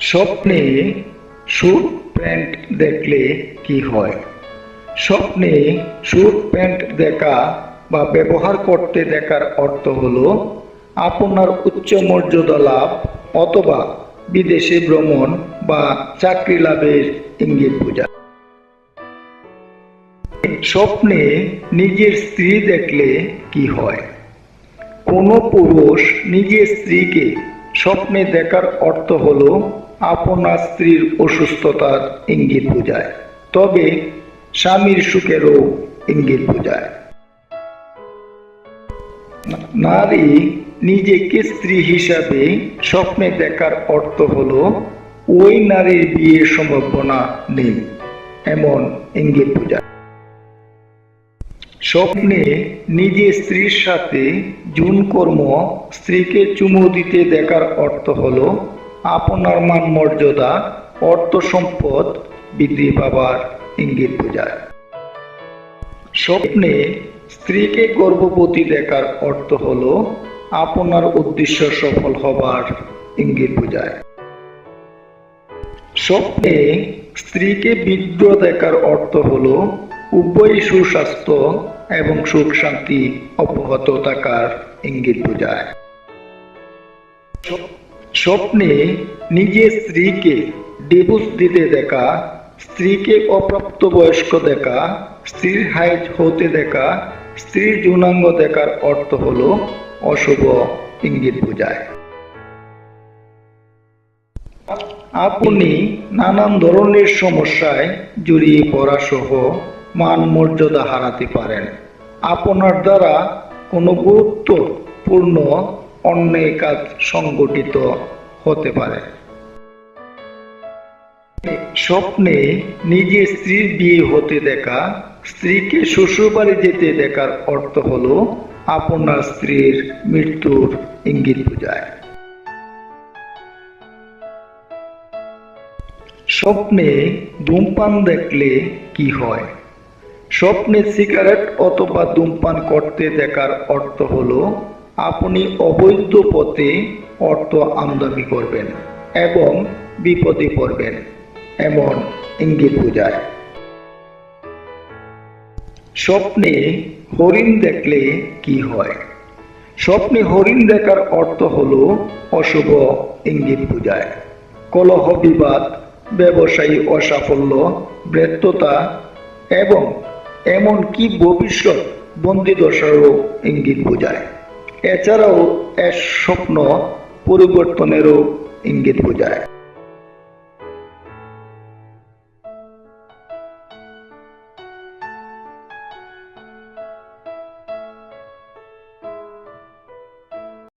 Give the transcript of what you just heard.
স্বপ্নে suit pant দেখলে কি হয়? স্বপ্নে স্যুট প্যান্ট দেখা বা ব্যবহার করতে দেখার অর্থ হলো আপনার উচ্চ মর্যাদা লাভ অথবা বিদেশে ভ্রমণ বা চাকরি লাভের ইঙ্গিত বোঝা স্বপ্নে নিজের স্ত্রী দেখলে কি হয়? কোনো পুরুষ নিজের স্ত্রীকে স্বপ্নে দেখার অর্থ হলো আপনার স্ত্রীর অসুস্থতার ইঙ্গিত বোঝায়। তবে স্বামীর সুখেরও ইঙ্গিত বোঝায়। নারী নিজেকে স্ত্রী হিসাবে স্বপ্নে দেখার অর্থ হলো, ওই নারীর বিয়ের সম্ভাবনা নেই, এমন ইঙ্গিত বোঝায়। স্বপ্নে নিজের স্ত্রীর সাথে জুন কর্ম স্ত্রীকে চুমু দিতে দেখার অর্থ হলো আপনার মান মর্যাদা, অর্থ সম্পদ বৃদ্ধি পাবার ইঙ্গিত বোঝায়। স্বপ্নে স্ত্রীকে গর্ভবতী দেখার অর্থ হল, আপনার উদ্দেশ্য সফল হবার ইঙ্গিত বোঝায়। স্বপ্নে স্ত্রীকে বৃদ্ধ দেখার অর্থ হলো, উভয় সুস্বাস্থ্য এবং সুখ শান্তি অব্যাহত থাকার ইঙ্গিত বোঝায়। স্বপ্নে নিজের স্ত্রীকে ডিভোর্স দিতে দেখা, স্ত্রীকে অপ্রাপ্ত বয়স্ক দেখা, স্ত্রীর হাইজ হতে দেখা, স্ত্রীর যৌনাঙ্গ দেখার অর্থ হলো অশুভ ইঙ্গিত বোঝায়। আপনি নানান ধরনের সমস্যায় জড়িয়ে পড়া সহ মান মর্যাদা হারাতে পারেন। আপনার দ্বারা কোনো গুরুত্বপূর্ণ অন্যায় কাজ সংগঠিত হতে পারে। স্বপ্নে নিজের স্ত্রীর বিয়ে হতে দেখা, স্ত্রীকে শ্বশুরবাড়ি যেতে দেখার অর্থ হলো আপনার স্ত্রীর মৃত্যুর ইঙ্গিত বোঝায়। স্বপ্নে ধূমপান দেখলে কি হয়? স্বপ্নে সিগারেট অথবা ধূমপান করতে দেখার অর্থ হলো আপনি অবৈধ পথে অর্থ আমদানি করবেন এবং বিপদে পড়বেন এমন ইঙ্গিত বোঝায়। স্বপ্নে হরিণ দেখলে কি হয়? স্বপ্নে হরিণ দেখার অর্থ হলো অশুভ ইঙ্গিত বোঝায়। কলহ বিবাদ, ব্যবসায়ী অসাফল্য, ব্যর্থতা এবং এমনকি ভবিষ্যৎ বন্দিদশারও ইঙ্গিত বোঝায়। এছাড়াও এর স্বপ্ন পরিবর্তনেরও ইঙ্গিত বোঝায়।